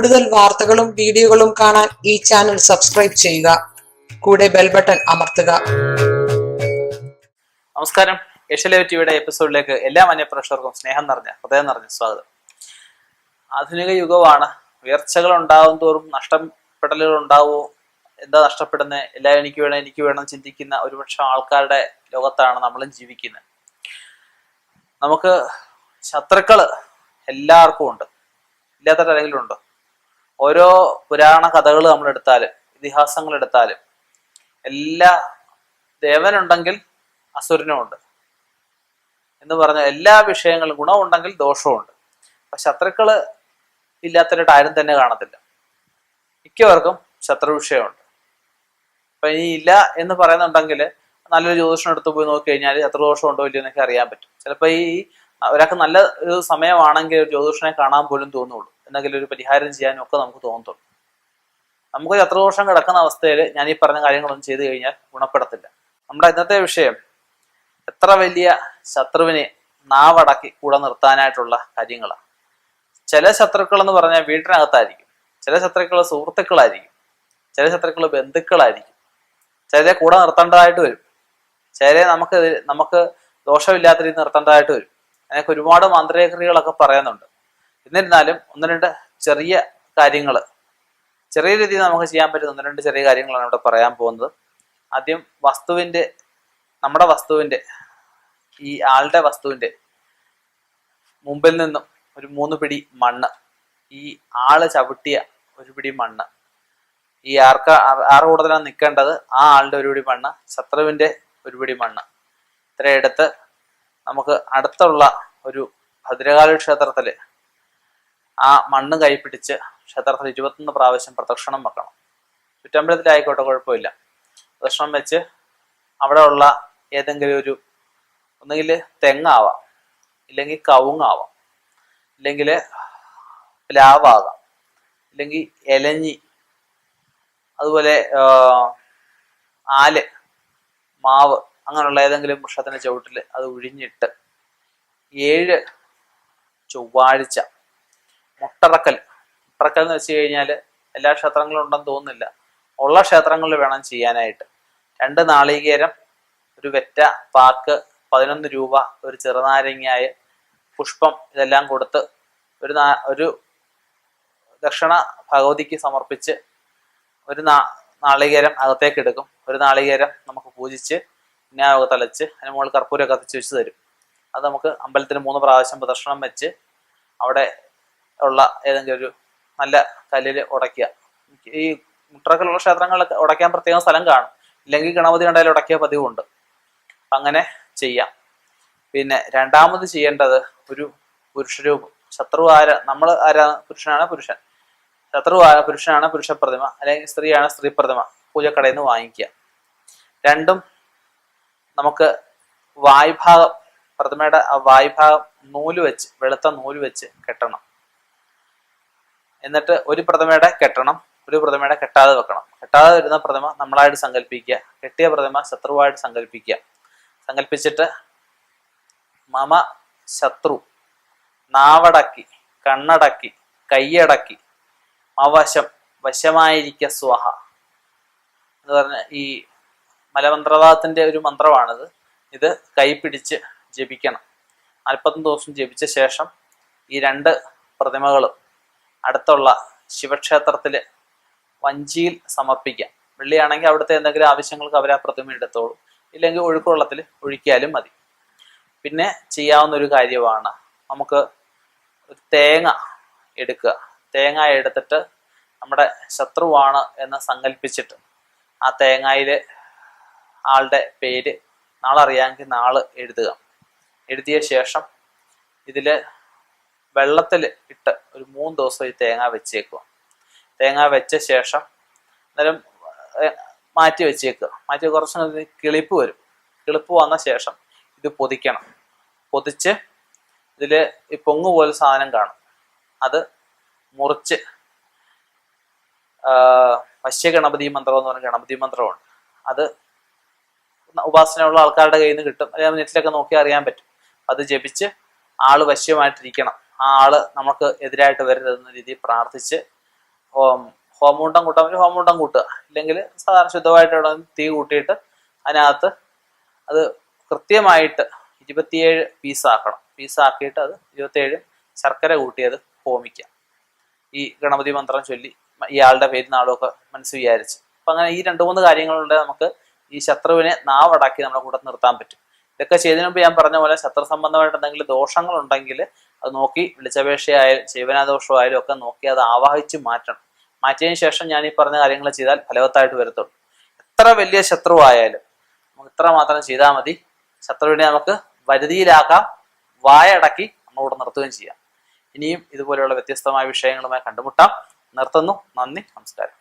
കൂടുതൽ വാർത്തകളും വീഡിയോകളും കാണാൻ ഈ ചാനൽ സബ്സ്ക്രൈബ് ചെയ്യുക. കൂടെ ബെൽ ബട്ടൺ അമർത്തുക. നമസ്കാരം. ഏഷ്യലൈവ് ടിവിയുടെ എപ്പിസോഡിലേക്ക് എല്ലാ മാന്യപ്രേക്ഷകർക്കും സ്നേഹം നിറഞ്ഞ ഹൃദയം നിറഞ്ഞ സ്വാഗതം. ആധുനിക യുഗമാണ്. ഉയർച്ചകൾ ഉണ്ടാവും തോറും നഷ്ടപ്പെടലുകൾ ഉണ്ടാവുമോ എന്താ നഷ്ടപ്പെടുന്നത് എല്ലാം എനിക്ക് വേണം എനിക്ക് വേണം ചിന്തിക്കുന്ന ഒരുപക്ഷെ ആൾക്കാരുടെ ലോകത്താണ് നമ്മളും ജീവിക്കുന്നത്. നമുക്ക് ശത്രുക്കൾ എല്ലാവർക്കും ഉണ്ട്. ഇല്ലാത്ത ആരെങ്കിലും ഉണ്ടോ. ഓരോ പുരാണ കഥകൾ നമ്മൾ എടുത്താലും ഇതിഹാസങ്ങൾ എടുത്താലും എല്ലാ ദേവനുണ്ടെങ്കിൽ അസുരനുമുണ്ട്. എന്ന് പറഞ്ഞ എല്ലാ വിഷയങ്ങളും ഗുണമുണ്ടെങ്കിൽ ദോഷവുമുണ്ട്. അപ്പൊ ശത്രുക്കൾ ഇല്ലാത്തതായിട്ട് ആരും തന്നെ കാണത്തില്ല. മിക്കവർക്കും ശത്രു വിഷയമുണ്ട്. അപ്പൊ ഇനി ഇല്ല എന്ന് പറയുന്നുണ്ടെങ്കിൽ നല്ലൊരു ജ്യോതിഷം എടുത്തു പോയി നോക്കി കഴിഞ്ഞാൽ എത്ര ദോഷം ഉണ്ടോ ഇല്ലയോ എന്നൊക്കെ അറിയാൻ പറ്റും. ചിലപ്പോൾ ഈ ഒരാൾക്ക് നല്ല ഒരു സമയമാണെങ്കിൽ ജ്യോതിഷനെ കാണാൻ പോലും തോന്നുള്ളൂ. എന്തെങ്കിലും ഒരു പരിഹാരം ചെയ്യാനും ഒക്കെ നമുക്ക് തോന്നത്തുള്ളൂ. നമുക്ക് എത്ര വർഷം കിടക്കുന്ന അവസ്ഥയിൽ ഞാൻ ഈ പറഞ്ഞ കാര്യങ്ങളൊന്നും ചെയ്തു കഴിഞ്ഞാൽ ഗുണപ്പെടത്തില്ല. നമ്മുടെ ഇന്നത്തെ വിഷയം എത്ര വലിയ ശത്രുവിനെ നാവടക്കി കൂടെ നിർത്താനായിട്ടുള്ള കാര്യങ്ങളാണ്. ചില ശത്രുക്കൾ എന്ന് പറഞ്ഞാൽ വീട്ടിനകത്തായിരിക്കും. ചില ശത്രുക്കൾ സുഹൃത്തുക്കളായിരിക്കും. ചില ശത്രുക്കൾ ബന്ധുക്കളായിരിക്കും. ചിലരെ കൂടെ നിർത്തേണ്ടതായിട്ട് വരും. ചിലരെ നമുക്ക് നമുക്ക് ദോഷമില്ലാത്ത രീതി നിർത്തേണ്ടതായിട്ട് വരും. അതിനൊക്കെ ഒരുപാട് മാന്ത്രികക്രിയകളൊക്കെ പറയുന്നുണ്ട്. എന്നിരുന്നാലും ഒന്ന് രണ്ട് ചെറിയ കാര്യങ്ങൾ ചെറിയ രീതിയിൽ നമുക്ക് ചെയ്യാൻ പറ്റുന്ന ഒന്ന് രണ്ട് ചെറിയ കാര്യങ്ങളാണ് ഇവിടെ പറയാൻ പോകുന്നത്. ആദ്യം വസ്തുവിന്റെ നമ്മുടെ വസ്തുവിന്റെ ഈ ആളുടെ വസ്തുവിന്റെ മുമ്പിൽ നിന്നും ഒരു മൂന്ന് പിടി മണ്ണ് ഈ ആൾ ചവിട്ടിയ ഒരു പിടി മണ്ണ് ഈ ആർക്ക ആർ- ആറ് കൂടുതലാണ് നിൽക്കേണ്ടത് ആ ആളുടെ ഒരു പിടി മണ്ണ് ശത്രുവിന്റെ ഒരു പിടി മണ്ണ്. ഇത്രയെടുത്ത് നമുക്ക് അടുത്തുള്ള ഒരു ഭദ്രകാളി ക്ഷേത്രത്തിൽ ആ മണ്ണ് കൈപ്പിടിച്ച് ക്ഷേത്രത്തിൽ ഇരുപത്തൊന്ന് പ്രാവശ്യം പ്രദക്ഷിണം വെക്കണം. ചുറ്റമ്പലത്തിലായിക്കോട്ടെ കുഴപ്പമില്ല. പ്രദക്ഷിണം വെച്ച് അവിടെ ഉള്ള ഏതെങ്കിലും ഒരു ഒന്നുകിൽ തെങ്ങാവാം ഇല്ലെങ്കിൽ കവുങ്ങാവാം ഇല്ലെങ്കിൽ പ്ലാവാകാം ഇല്ലെങ്കിൽ ഇലഞ്ഞി അതുപോലെ ആൽ മാവ് അങ്ങനെയുള്ള ഏതെങ്കിലും വൃക്ഷത്തിന്റെ ചുവട്ടിൽ അത് ഉഴിഞ്ഞിട്ട് ഏഴ് ചൊവ്വാഴ്ച മുട്ടറക്കൽ. മുട്ടറക്കൽ എന്ന് വെച്ച് കഴിഞ്ഞാൽ എല്ലാ ക്ഷേത്രങ്ങളും ഉണ്ടെന്ന് തോന്നുന്നില്ല. ഉള്ള ക്ഷേത്രങ്ങളിൽ വേണം ചെയ്യാനായിട്ട്. രണ്ട് നാളികേരം ഒരു വെറ്റ പാക്ക് പതിനൊന്ന് രൂപ ഒരു ചെറുനാരങ്ങായ പുഷ്പം ഇതെല്ലാം കൊടുത്ത് ഒരു നാ ഒരു ദക്ഷിണ ഭഗവതിക്ക് സമർപ്പിച്ച് ഒരു നാ നാളികേരം അകത്തേക്ക് എടുക്കും. ഒരു നാളികേരം നമുക്ക് പൂജിച്ച് ഇന്നാവക തലച്ച് അതിന് മുകളിൽ കർപ്പൂരം കത്തിച്ച് വെച്ച് തരും. അത് നമുക്ക് അമ്പലത്തിന് മൂന്ന് പ്രാവശ്യം പ്രദർശനം വെച്ച് അവിടെ ഉള്ള ഏതെങ്കിലും ഒരു നല്ല കല്ലിൽ ഉടയ്ക്കുക. ഈ മുട്ടറക്കലുള്ള ക്ഷേത്രങ്ങളിലൊക്കെ ഉടയ്ക്കാൻ പ്രത്യേകം സ്ഥലം കാണും. ഇല്ലെങ്കിൽ ഗണപതി കണ്ടാലും ഉടക്കിയ പതിവുണ്ട്. അങ്ങനെ ചെയ്യാം. പിന്നെ രണ്ടാമത് ചെയ്യേണ്ടത് ഒരു പുരുഷരൂപം. ശത്രു ആര നമ്മൾ ആരാ പുരുഷനാണ് പുരുഷൻ. ശത്രു പുരുഷനാണ് പുരുഷ പ്രതിമ അല്ലെങ്കിൽ സ്ത്രീയാണ് സ്ത്രീ പ്രതിമ പൂജക്കടയിൽ നിന്ന് വാങ്ങിക്കുക. രണ്ടും നമുക്ക് വായ്ഭാഗം പ്രതിമയുടെ ആ വായ്ഭാഗം നൂൽ വെച്ച് വെളുത്ത നൂൽ വെച്ച് കെട്ടണം. എന്നിട്ട് ഒരു പ്രതിമയുടെ കെട്ടണം ഒരു പ്രതിമയുടെ കെട്ടാതെ വെക്കണം. കെട്ടാതെ വരുന്ന പ്രതിമ നമ്മളായിട്ട് സങ്കല്പിക്കുക. കെട്ടിയ പ്രതിമ ശത്രുവായിട്ട് സങ്കല്പിക്കുക. സങ്കല്പിച്ചിട്ട് മമ ശത്രു നാവടക്കി കണ്ണടക്കി കൈയടക്കി അവശം വശമായിരിക്ക സ്വഹ. എന്ന് പറഞ്ഞ ഈ മലമന്ത്രവാദത്തിന്റെ ഒരു മന്ത്രമാണിത്. ഇത് കൈപിടിച്ച് ജപിക്കണം. നാൽപ്പത്തൊന്ന് ദിവസം ജപിച്ച ശേഷം ഈ രണ്ട് പ്രതിമകളും അടുത്തുള്ള ശിവക്ഷേത്രത്തിൽ വഞ്ചിയിൽ സമർപ്പിക്കാം. വെള്ളിയാണെങ്കിൽ അവിടുത്തെ എന്തെങ്കിലും ആവശ്യങ്ങൾക്ക് അവർ ആ പ്രതിമ എടുത്തോളൂ. ഇല്ലെങ്കിൽ ഒഴുക്കുവെള്ളത്തിൽ ഒഴിക്കാലും മതി. പിന്നെ ചെയ്യാവുന്ന ഒരു കാര്യമാണ് നമുക്ക് ഒരു തേങ്ങ എടുക്കുക. തേങ്ങ എടുത്തിട്ട് നമ്മുടെ ശത്രുവാണ് എന്ന് സങ്കല്പിച്ചിട്ട് ആ തേങ്ങയിൽ ആളുടെ പേര് നാളറിയാമെങ്കിൽ നാൾ എഴുതുക. എഴുതിയ ശേഷം ഇതിൽ വെള്ളത്തിൽ ഇട്ട് ഒരു മൂന്ന് ദിവസം ഈ തേങ്ങ വെച്ചേക്കുക. തേങ്ങ വെച്ച ശേഷം അന്നേരം മാറ്റി വെച്ചേക്കുക. മാറ്റി കുറച്ച് കിളിപ്പ് വരും. കിളിപ്പ് വന്ന ശേഷം ഇത് പൊതിക്കണം. പൊതിച്ച് ഇതിൽ ഈ പൊങ്ങ് പോലെ സാധനം കാണും. അത് മുറിച്ച് വശ്യ ഗണപതി മന്ത്രം എന്ന് പറഞ്ഞ ഗണപതി മന്ത്രമുണ്ട്. അത് ഉപാസനയുള്ള ആൾക്കാരുടെ കയ്യിൽ നിന്ന് കിട്ടും. അല്ലെങ്കിൽ നെറ്റിലൊക്കെ നോക്കി അറിയാൻ പറ്റും. അത് ജപിച്ച് ആൾ വശ്യമായിട്ടിരിക്കണം. ആ ആൾ നമുക്ക് എതിരായിട്ട് വരരുതെന്ന രീതിയിൽ പ്രാർത്ഥിച്ച് ഹോം ഹോമൂട്ടം കൂട്ടാൻ ഹോമൂട്ടം കൂട്ടുക. ഇല്ലെങ്കിൽ സാധാരണ ശുദ്ധമായിട്ട് തീ കൂട്ടിയിട്ട് അതിനകത്ത് അത് കൃത്യമായിട്ട് ഇരുപത്തിയേഴ് പീസാക്കണം പീസാക്കിയിട്ട് അത് ഇരുപത്തിയേഴ് ശർക്കര കൂട്ടിയത് ഹോമിക്കുക. ഈ ഗണപതി മന്ത്രം ചൊല്ലി ഇയാളുടെ പേര് നാളുമൊക്കെ മനസ്സ് വിചാരിച്ച്. അപ്പം അങ്ങനെ ഈ രണ്ട് മൂന്ന് കാര്യങ്ങളുണ്ട് നമുക്ക് ഈ ശത്രുവിനെ നാവടക്കി നമ്മുടെ കൂടെ നിർത്താൻ പറ്റും. ഇതൊക്കെ ചെയ്തതിനുമ്പോൾ ഞാൻ പറഞ്ഞ പോലെ ശത്രു സംബന്ധമായിട്ട് എന്തെങ്കിലും ദോഷങ്ങൾ ഉണ്ടെങ്കിൽ അത് നോക്കി വിളിച്ചപേക്ഷയായാലും ജീവനാദോഷമായാലും ഒക്കെ നോക്കി അത് ആവാഹിച്ച് മാറ്റണം. മാറ്റിയതിന് ശേഷം ഞാൻ ഈ പറഞ്ഞ കാര്യങ്ങൾ ചെയ്താൽ ഫലവത്തായിട്ട് വരത്തുള്ളൂ. എത്ര വലിയ ശത്രുവായാലും നമുക്ക് ഇത്ര മാത്രം ചെയ്താൽ മതി. ശത്രുവിനെ നമുക്ക് വരുതിയിലാക്കാം വായടക്കി നമ്മളിവിടെ നിർത്തുകയും ചെയ്യാം. ഇനിയും ഇതുപോലെയുള്ള വ്യത്യസ്തമായ വിഷയങ്ങളുമായി കണ്ടുമുട്ടാം. നിർത്തുന്നു. നന്ദി. നമസ്കാരം.